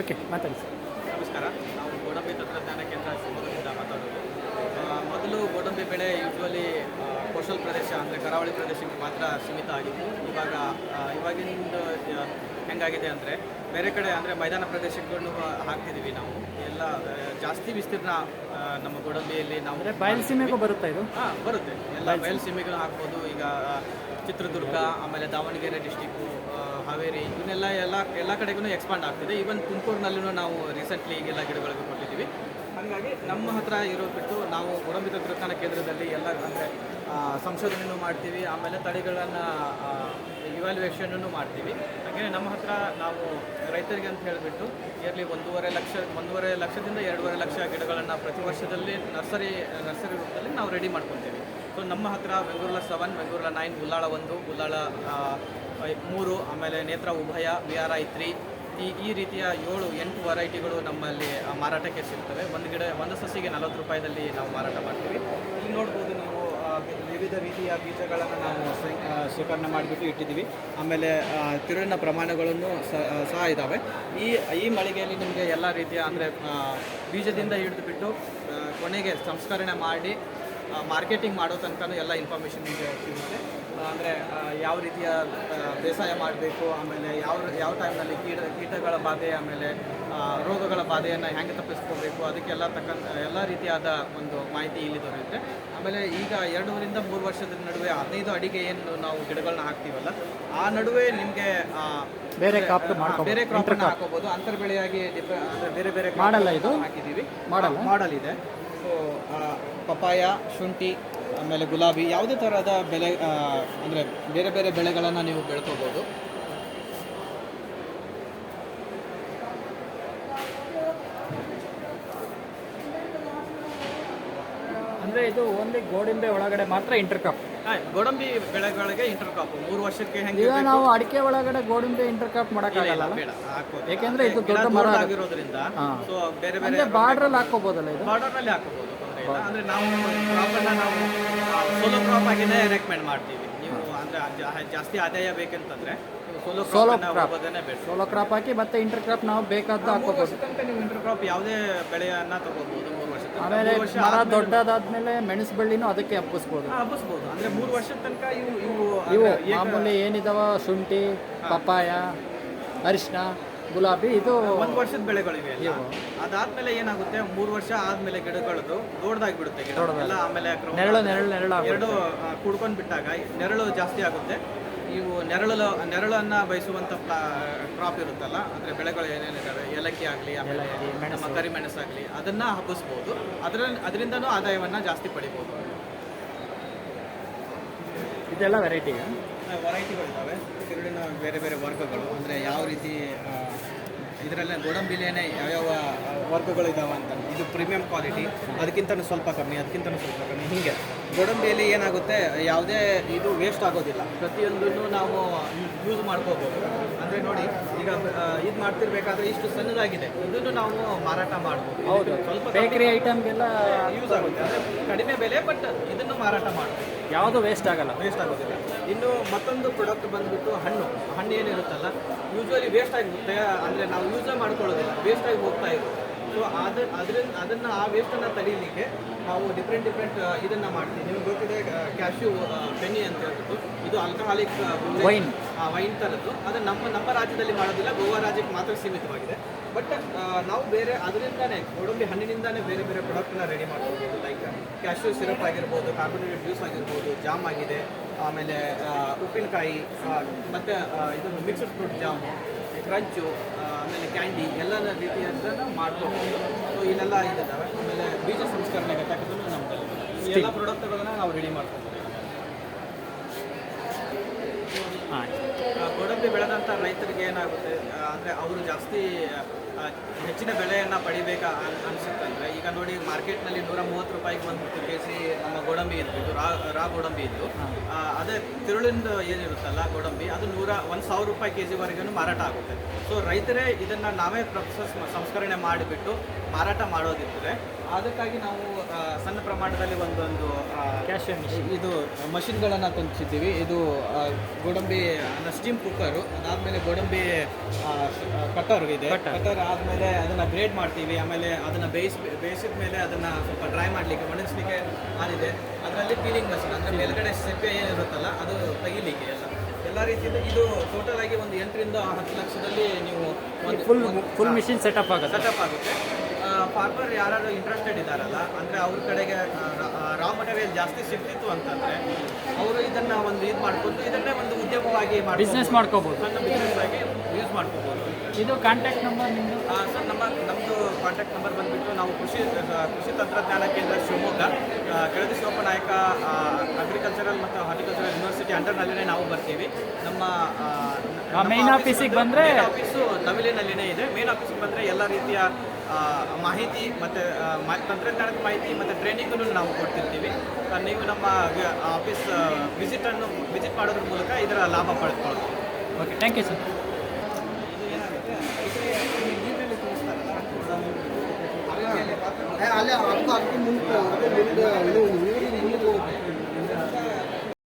Okay ಮಾತಾಡಿ sir. ನಮಸ್ಕಾರ. ನಾವು ಗೋಡಂಬಿ ತಂತ್ರಜ್ಞಾನ ಕೇಂದ್ರ ಶಿವಮೊಗ್ಗದಿಂದ ಮಾತಾಡೋದು. ಮೊದಲು ಗೋಡಂಬಿ ಬೆಳೆ ಯೂಶ್ವಲಿ ಕೋಸಲ್ ಪ್ರದೇಶ ಅಂದರೆ ಕರಾವಳಿ ಪ್ರದೇಶಕ್ಕೆ ಮಾತ್ರ ಸೀಮಿತ ಆಗಿತ್ತು ಇವಾಗ ಇವಾಗಿಂದ ಹೆಂಗಾಗಿದೆ ಅಂದರೆ ಬೇರೆ ಕಡೆ ಅಂದರೆ ಮೈದಾನ ಪ್ರದೇಶಗಳನ್ನು ಹಾಕ್ತಿದ್ದೀವಿ ನಾವು. ಎಲ್ಲ ಜಾಸ್ತಿ ವಿಸ್ತೀರ್ಣ ನಮ್ಮ ಗೋಡಂಬಿಯಲ್ಲಿ ನಾವು ಅಂದರೆ ಬಯಲುಸೀಮೆಗೂ ಬರುತ್ತೆ ಇದು? ಹಾಂ ಬರುತ್ತೆ. ಎಲ್ಲ ಬಯಲುಸೀಮೆಗಳು ಹಾಕ್ಬೋದು. ಈಗ ಚಿತ್ರದುರ್ಗ ಆಮೇಲೆ ದಾವಣಗೆರೆ ಡಿಸ್ಟಿಕ್ಕು ಹಾವೇರಿ ಇವನ್ನೆಲ್ಲ ಎಲ್ಲ ಎಲ್ಲ ಕಡೆಗೂ ಎಕ್ಸ್ಪಾಂಡ್ ಆಗ್ತಿದೆ. ಈವನ್ ತುಮಕೂರಿನಲ್ಲೂ ನಾವು ರೀಸೆಂಟ್ಲಿ ಈಗೆಲ್ಲ ಗಿಡಗಳಿಗೆ ಕೊಟ್ಟಿದ್ದೀವಿ. ಹಾಗಾಗಿ ನಮ್ಮ ಹತ್ರ ಇರೋ ಬಿಟ್ಟು ನಾವು ಗೋಡಂಬಿ ತಂತ್ರಜ್ಞಾನ ಕೇಂದ್ರದಲ್ಲಿ ಎಲ್ಲ ಅಂದರೆ ಸಂಶೋಧನೆಯೂ ಮಾಡ್ತೀವಿ. ಆಮೇಲೆ ತಳಿಗಳನ್ನು ಇವ್ಯಾಲ್ಯೂಯೇಷನನ್ನು ಮಾಡ್ತೀವಿ. ಹಾಗೆ ನಮ್ಮ ಹತ್ರ ನಾವು ರೈತರಿಗೆ ಅಂತ ಹೇಳಿಬಿಟ್ಟು ಇಯರ್ಲಿ ಒಂದೂವರೆ ಲಕ್ಷ, ಒಂದೂವರೆ ಲಕ್ಷದಿಂದ ಎರಡೂವರೆ ಲಕ್ಷ ಗಿಡಗಳನ್ನು ಪ್ರತಿ ವರ್ಷದಲ್ಲಿ ನರ್ಸರಿ ನರ್ಸರಿ ರೂಪದಲ್ಲಿ ನಾವು ರೆಡಿ ಮಾಡ್ಕೊತೀವಿ. ಸೊ ನಮ್ಮ ಹತ್ರ ವೆಂಗೂರ್ಲ ಸೆವೆನ್ ಬೆಂಗಳೂರಲ್ಲ ನೈನ್ ಉಲ್ಲಾಳ ಒಂದು ಉಲ್ಲಾಳ ಮೂರು, ಆಮೇಲೆ ನೇತ್ರ ಉಭಯ ವಿ ಆರ್ ಐ ತ್ರೀ. ಈ ಈ ರೀತಿಯ ಏಳು, ಎಂಟು ವೆರೈಟಿಗಳು ನಮ್ಮಲ್ಲಿ ಮಾರಾಟಕ್ಕೆ ಸಿಗ್ತವೆ. ಒಂದು ಗಿಡ, ಒಂದು ಸಸಿಗೆ ನಲವತ್ತು ರೂಪಾಯಿದಲ್ಲಿ ನಾವು ಮಾರಾಟ ಮಾಡ್ತೀವಿ. ಇಲ್ಲಿ ನೋಡ್ಬೋದು ನೀವು ವಿವಿಧ ರೀತಿಯ ಬೀಜಗಳನ್ನು ನಾವು ಶೇಖರಣೆ ಮಾಡಿಬಿಟ್ಟು ಇಟ್ಟಿದ್ದೀವಿ. ಆಮೇಲೆ ತಿರುಳಿನ ಪ್ರಮಾಣಗಳನ್ನು ಸಹ ಇದ್ದಾವೆ ಈ ಈ ಮಳಿಗೆಯಲ್ಲಿ ನಿಮಗೆ ಎಲ್ಲ ರೀತಿಯ ಅಂದರೆ ಬೀಜದಿಂದ ಹಿಡಿದುಬಿಟ್ಟು ಕೊನೆಗೆ ಸಂಸ್ಕರಣೆ ಮಾಡಿ ಮಾರ್ಕೆಟಿಂಗ್ ಮಾಡೋ ತನಕ ಎಲ್ಲ ಇನ್ಫಾರ್ಮೇಷನ್ ನಿಮಗೆ ಸಿಗುತ್ತೆ ಅಂದರೆ ಯಾವ ರೀತಿಯ ಬೇಸಾಯ ಮಾಡಬೇಕು ಆಮೇಲೆ ಯಾವ ಯಾವ ಟೈಮ್ನಲ್ಲಿ ಕೀಟ ಕೀಟಗಳ ಬಾಧೆ ಆಮೇಲೆ ರೋಗಗಳ ಬಾಧೆಯನ್ನು ಹೆಂಗೆ ತಪ್ಪಿಸ್ಕೋಬೇಕು ಅದಕ್ಕೆಲ್ಲ ತಕ್ಕಂಥ ಎಲ್ಲ ರೀತಿಯಾದ ಒಂದು ಮಾಹಿತಿ ಇಲ್ಲಿ ದೊರೆಯುತ್ತೆ ಆಮೇಲೆ ಈಗ ಎರಡೂರಿಂದ ಮೂರು ವರ್ಷದ ನಡುವೆ ಹದಿನೈದು ಅಡಿಗೆ ಏನು ನಾವು ಗಿಡಗಳನ್ನ ಹಾಕ್ತೀವಲ್ಲ ಆ ನಡುವೆ ನಿಮಗೆ ಬೇರೆ ಕ್ರಾಪ್. ಬೇರೆ ಕ್ರಾಪ್ ಹಾಕೋಬಹುದು ಅಂತರ್ ಬೆಳೆಯಾಗಿ ಡಿಫ್ರೆ ಅಂದ್ರೆ ಬೇರೆ ಬೇರೆ ಮಾಡಲ್ಲ ಇದು? ಹಾಕಿದ್ದೀವಿ? ಮಾಡಲ್ ಇದೆ ಪಪಾಯ ಶುಂಠಿ ಆಮೇಲೆ ಗುಲಾಬಿ ಯಾವುದೇ ಥರದ ಬೆಳೆ ಅಂದರೆ ಬೇರೆ ಬೇರೆ ಬೆಳೆಗಳನ್ನು ನೀವು ಬೆಳ್ಕೋಬೋದು. ಅಂದರೆ ಇದು ಓನ್ಲಿ ಗೋಡಿಂಬೆ ಒಳಗಡೆ ಮಾತ್ರ ಇಂಟರ್ ಕಾಪ್ ಆ, ಗೋಡಂಬಿ ಬೆಳೆಗಳಿಗೆ ಇಂಟರ್ ಕ್ರಾಪ್ ಮೂರು ವರ್ಷಕ್ಕೆ ಹೆಂಗೆ ಈಗ ನಾವು ಅಡಿಕೆ ಒಳಗಡೆ ಗೋಡಂಬಿ ಇಂಟರ್ ಕ್ರಾಪ್ ಮಾಡೋಕ್ಕಾಗಲ್ಲ ಬೇಡ ಹಾಕ್ಬೋದು. ಏಕೆಂದ್ರೆ ಇದು ದೊಡ್ಡ ಮರ ಆಗಿರೋದ್ರಿಂದ. ಸೊ ಬೇರೆ ಬೇರೆ ಬಾರ್ಡ್ರಲ್ಲಿ ಹಾಕೋಬೋದಲ್ಲ ಇದು? ಬಾರ್ಡರ್ನಲ್ಲಿ ಹಾಕೋಬಹುದು ತೊಂದರೆ ಇಲ್ಲ. ಅಂದ್ರೆ ನಾವು ಕ್ರಾಪನ್ನು ನಾವು ಸೋಲೋ ಕ್ರಾಪ್ ಆಗಿನೇ ರೆಕಮೆಂಡ್ ಮಾಡ್ತೀವಿ. ನೀವು ಅಂದ್ರೆ ಜಾಸ್ತಿ ಆದಾಯ ಬೇಕಂತಂದ್ರೆ ಸೋಲೋ ಕ್ರಾಪ್ ಸೋಲೋ ಕ್ರಾಪ್ ಹಾಕಿ ಮತ್ತೆ ಇಂಟರ್ ಕ್ರಾಪ್ ನಾವು ಬೇಕಾದ ಹಾಕೋಬಹುದು ನೀವು ಇಂಟರ್ ಕ್ರಾಪ್ ಯಾವುದೇ ಬೆಳೆಯನ್ನ ತಗೋಬಹುದು ಆಮೇಲೆ ಮೂರು ದೊಡ್ಡದಾದ್ಮೇಲೆ ಮೆಣಸು ಬಳ್ಳಿನೂ ಅದಕ್ಕೆ ಹಬ್ಬಿಸ್ಬೋದು. ಹಬ್ಬಿಸ್ಬೋದು. ಅಂದ್ರೆ ಮೂರು ವರ್ಷದ ತನಕ ಇವು ಇವು ಇವು ಮಾಮೂಲಿ ಏನಿದಾವ? ಶುಂಠಿ ಪಪ್ಪಾಯ ಅರಿಶಿನ ಗುಲಾಬಿ ಇದು ಒಂದು ವರ್ಷದ ಬೆಳೆಗಳಿವೆ. ಅದಾದ್ಮೇಲೆ ಏನಾಗುತ್ತೆ? ಮೂರು ವರ್ಷ ಆದ್ಮೇಲೆ ಗಿಡಗಳದ್ದು ದೊಡ್ಡದಾಗಿ ಬಿಡುತ್ತೆ ಗಿಡ ಎಲ್ಲ ಆಮೇಲೆ ನೆರಳು ನೆರಳು ನೆರಳು ಎರಡು ಕುಡ್ಕೊಂಡು ಬಿಟ್ಟಾಗ ನೆರಳು ಜಾಸ್ತಿ ಆಗುತ್ತೆ. ಇವು ನೆರಳು ನೆರಳನ್ನ ಬಯಸುವಂತ ಕ್ರಾಪ್ ಇರುತ್ತಲ್ಲ ಅಂದರೆ ಬೆಳೆಗಳು ಏನೇನಿದ್ದಾವೆ ಏಲಕ್ಕಿ ಆಗಲಿ ಆಮೇಲೆ. ನಮ್ಮ ಕರಿಮೆಣಸಾಗಲಿ ಅದನ್ನ ಹಬ್ಬಿಸ್ಬೋದು. ಅದರ ಅದರಿಂದನೂ ಆದಾಯವನ್ನ ಜಾಸ್ತಿ ಪಡಿಬೋದು. ಇದೆಲ್ಲ ವೆರೈಟಿ ವೆರೈಟಿಗಳಿದ್ದಾವೆ ತಿರುಳಿನ ಬೇರೆ ಬೇರೆ ವರ್ಗಗಳು ಅಂದರೆ ಯಾವ ರೀತಿ ಇದರಲ್ಲೇ ಗೋಡಂಬಿಲೇನೆ ಯಾವ್ಯಾವ ವರ್ಗಗಳು ಇದಾವೆ ಅಂತ. ಇದು ಪ್ರೀಮಿಯಂ ಕ್ವಾಲಿಟಿ ಅದಕ್ಕಿಂತನೂ ಸ್ವಲ್ಪ ಕಮ್ಮಿ ಅದಕ್ಕಿಂತನೂ ಸ್ವಲ್ಪ ಕಮ್ಮಿ. ಹೀಗೆ. ಗೋಡಂಬಿಯಲ್ಲಿ ಏನಾಗುತ್ತೆ ಯಾವುದೇ ಇದು ವೇಸ್ಟ್ ಆಗೋದಿಲ್ಲ. ಪ್ರತಿಯೊಂದನ್ನು ನಾವು ಯೂಸ್ ಮಾಡ್ಕೋಬೋದು. ಅಂದರೆ ನೋಡಿ ಈಗ ಇದು ಮಾಡ್ತಿರ್ಬೇಕಾದ್ರೆ ಇಷ್ಟು ಸಣ್ಣದಾಗಿದೆ. ಇದನ್ನು ನಾವು ಮಾರಾಟ ಮಾಡ್ಬೋದು. ಹೌದು. ಸ್ವಲ್ಪ ಬೇಕರಿ ಐಟಮ್ಗೆಲ್ಲ ಯೂಸ್ ಆಗುತ್ತೆ. ಅಂದರೆ ಕಡಿಮೆ ಬೆಲೆ ಬಟ್ ಇದನ್ನು ಮಾರಾಟ ಮಾಡ್ಬೋದು. ಯಾವುದು ವೇಸ್ಟ್ ಆಗಲ್ಲ. ವೇಸ್ಟ್ ಆಗೋದಿಲ್ಲ. ಇನ್ನು ಮತ್ತೊಂದು ಪ್ರಾಡಕ್ಟ್ ಬಂದ್ಬಿಟ್ಟು ಹಣ್ಣು. ಹಣ್ಣು ಏನಿರುತ್ತಲ್ಲ ಯೂಶ್ವಲಿ ವೇಸ್ಟ್ ಆಗುತ್ತೆ ಅಂದರೆ ನಾವು ಯೂಸೇ ಮಾಡ್ಕೊಳ್ಳೋದಿಲ್ಲ. ವೇಸ್ಟ್ ಆಗಿ ಹೋಗ್ತಾ ಇದೆ. ಸೊ ಅದ ಅದರಿಂದ ಅದನ್ನು ಆ ವೇಸ್ಟನ್ನು ತಡೀಲಿಕ್ಕೆ ನಾವು ಡಿಫ್ರೆಂಟ್ ಡಿಫ್ರೆಂಟ್ ಇದನ್ನು ಮಾಡ್ತೀವಿ. ನಿಮ್ಗೆ ಗೊತ್ತಿದೆ ಕ್ಯಾಶ್ಯೂ ಬೆನಿ ಅಂತ ಹೇಳ್ಬಿಟ್ಟು. ಇದು ಆಲ್ಕಹಾಲಿಕ್ ಆ ವೈನ್ ಥರದ್ದು ಅದು ನಮ್ಮ ನಮ್ಮ ರಾಜ್ಯದಲ್ಲಿ ಮಾಡೋದಿಲ್ಲ. ಗೋವಾ ರಾಜ್ಯಕ್ಕೆ ಮಾತ್ರ ಸೀಮಿತವಾಗಿದೆ. ಬಟ್ ನಾವು ಬೇರೆ ಅದರಿಂದಾನೇ ಗೋಡಂಬಿ ಹಣ್ಣಿನಿಂದಾನೇ ಬೇರೆ ಬೇರೆ ಪ್ರಾಡಕ್ಟ್ನ ರೆಡಿ ಮಾಡ್ಕೋಬೋದು ಲೈಕ್ ಕ್ಯಾಶ್ಯೂ ಸಿರಪ್ ಆಗಿರ್ಬೋದು ಕಾರ್ಬೋನೇಟೆಡ್ ಜ್ಯೂಸ್ ಆಗಿರ್ಬೋದು ಜಾಮ್ ಆಗಿದೆ. ಆಮೇಲೆ ಉಪ್ಪಿನಕಾಯಿ ಮತ್ತು ಇದನ್ನು ಮಿಕ್ಸ್ಡ್ ಫ್ರೂಟ್ ಜಾಮು. ಕ್ರಂಚು ಆಮೇಲೆ ಕ್ಯಾಂಡಿ ಎಲ್ಲ ರೀತಿಯದನ್ನು ಮಾಡ್ಕೋಬೋದು ಸೊ ಇಲ್ಲೆಲ್ಲ ಇದ್ದಾವೆ ಆಮೇಲೆ ಬೀಜ ಸಂಸ್ಕರಣೆ ಘಟಕದನ್ನು ನಮ್ಮಲ್ಲಿ ಎಲ್ಲ ಪ್ರಾಡಕ್ಟ್ಗಳನ್ನ ನಾವು ರೆಡಿ ಮಾಡ್ಕೊಬೋದು ಗೋಡಂಬಿ ಬೆಳೆದಂಥ ರೈತರಿಗೆ ಏನಾಗುತ್ತೆ ಅಂದರೆ ಅವರು ಜಾಸ್ತಿ ಹೆಚ್ಚಿನ ಬೆಳೆಯನ್ನು ಪಡಿಬೇಕಾ ಅನ್ ಅನಿಸುತ್ತಂದರೆ ಈಗ ನೋಡಿ ಮಾರ್ಕೆಟ್ನಲ್ಲಿ ನೂರ ಮೂವತ್ತು ರೂಪಾಯಿಗೆ ಒಂದು ಕೆ ಜಿ ನಮ್ಮ ಗೋಡಂಬಿ ಇರ್ಬೋದು ಇದು ರಾ ರಾ ಗೋಡಂಬಿ ಇದ್ದು ಅದೇ ತಿರುಳಿಂದ ಏನಿರುತ್ತಲ್ಲ ಗೋಡಂಬಿ ಅದು ನೂರ ಒಂದು ಸಾವಿರ ರೂಪಾಯಿ ಕೆ ಜಿವರೆಗೂ ಮಾರಾಟ ಆಗುತ್ತೆ. ಸೊ ರೈತರೇ ಇದನ್ನು ನಾವೇ ಪ್ರೊಸೆಸ್ ಸಂಸ್ಕರಣೆ ಮಾಡಿಬಿಟ್ಟು ಮಾರಾಟ ಮಾಡೋದಿರ್ತದೆ. ಅದಕ್ಕಾಗಿ ನಾವು ಸಣ್ಣ ಪ್ರಮಾಣದಲ್ಲಿ ಒಂದೊಂದು ಕ್ಯಾಶ್ ಮಿಷಿನ್ ಇದು ಮಷಿನ್ಗಳನ್ನು ತಂದಿದ್ದೀವಿ ಇದು ಗೋಡಂಬಿ ಸ್ಟೀಮ್ ಕುಕ್ಕರು ಅದಾದಮೇಲೆ ಗೋಡಂಬಿ ಕಟರ್ ಇದೆ. Cutter. ಆದಮೇಲೆ ಅದನ್ನು ಗ್ರೇಡ್ ಮಾಡ್ತೀವಿ ಆಮೇಲೆ ಅದನ್ನು ಬೇಯಿಸ್ ಬೇಯಿಸಿದ ಮೇಲೆ ಅದನ್ನು ಸ್ವಲ್ಪ ಡ್ರೈ ಮಾಡಲಿಕ್ಕೆ ಒಣಗಿಸ್ಲಿಕ್ಕೆ ಆಗಿದೆ. ಅದರಲ್ಲಿ ಪೀಲಿಂಗ್ ಮಷಿನ್ ಅಂದರೆ ಮೇಲ್ಗಡೆ ಸಿಪ್ಪೆ ಏನಿರುತ್ತಲ್ಲ ಅದು ತೆಗಿಲಿಕ್ಕೆ ಎಲ್ಲ. ಎಲ್ಲ ರೀತಿಯಿಂದ ಇದು ಟೋಟಲ್ ಆಗಿ ಒಂದು ಎಂಟರಿಂದ ಹತ್ತು ಲಕ್ಷದಲ್ಲಿ ನೀವು ಒಂದು ಫುಲ್ ಫುಲ್ ಮಿಷಿನ್ ಸೆಟಪ್ ಆಗುತ್ತೆ. ಸೆಟಪ್ ಆಗುತ್ತೆ. ಫಾರ್ಮರ್ ಯಾರು ಇಂಟ್ರೆಸ್ಟೆಡ್ ಇದ್ದಾರಲ್ಲ ಅಂದರೆ ಅವ್ರ ಕಡೆಗೆ ಜಾಸ್ತಿ ಸಿಗ್ತಿತ್ತು ಅಂತಂದರೆ ಅವರು ಇದನ್ನ ಒಂದು ಇದು ಮಾಡ್ಕೊಂಡು ಇದನ್ನೇ ಒಂದು ಉದ್ಯಮವಾಗಿ. ಬಿಸ್ನೆಸ್ ಮಾಡ್ಕೋಬೋದು. ಸಣ್ಣ ಬಿಸ್ನೆಸ್ ಆಗಿ ಯೂಸ್ ಮಾಡ್ಕೋಬೋದು. ಇದು ಕಾಂಟ್ಯಾಕ್ಟ್ ನಂಬರ್ ನಿಮ್ಮದು ಸರ್ ನಮ್ಮ ನಮ್ಮದು ಕಾಂಟ್ಯಾಕ್ಟ್ ನಂಬರ್ ಬಂದುಬಿಟ್ಟು ನಾವು ಕೃಷಿ ಕೃಷಿ ತಂತ್ರಜ್ಞಾನ ಕೇಂದ್ರ ಶಿವಮೊಗ್ಗ ಕೆಳದಿ ಶಿವಪ್ಪನಾಯಕ ಅಗ್ರಿಕಲ್ಚರಲ್ ಮತ್ತು ಹಾರ್ಟಿಕಲ್ಚರಲ್ ಯೂನಿವರ್ಸಿಟಿ ಅಂಡರ್ನಲ್ಲಿನೇ ನಾವು ಬರ್ತೀವಿ. ನಮ್ಮ ಮೇನ್ ಆಫೀಸಿಗೆ ನಮ್ಮ ಬಂದ್ರೆ- ಆಫೀಸು ನವಿಲಿನಲ್ಲಿನೇ ಇದೆ. ಮೇನ್ ಆಫೀಸಿಗೆ ಬಂದರೆ ಎಲ್ಲ ರೀತಿಯ ಮಾಹಿತಿ ಮತ್ತು ತಂತ್ರಜ್ಞಾನದ ಮಾಹಿತಿ ಮತ್ತು ಟ್ರೈನಿಂಗನ್ನು ನಾವು ಕೊಡ್ತಿರ್ತೀವಿ. ನೀವು ನಮ್ಮ ಆಫೀಸ್ ವಿಸಿಟನ್ನು ವಿಸಿಟ್ ಮಾಡೋದ್ರ ಮೂಲಕ ಇದರ ಲಾಭ ಪಡೆದುಕೊಳ್ಳೋದು ಓಕೆ ಥ್ಯಾಂಕ್ ಯು ಸರ್ ಅಲ್ಲೇ ಅದಕ್ಕೂ ಅದಕ್ಕೂ ಮುಂದೆ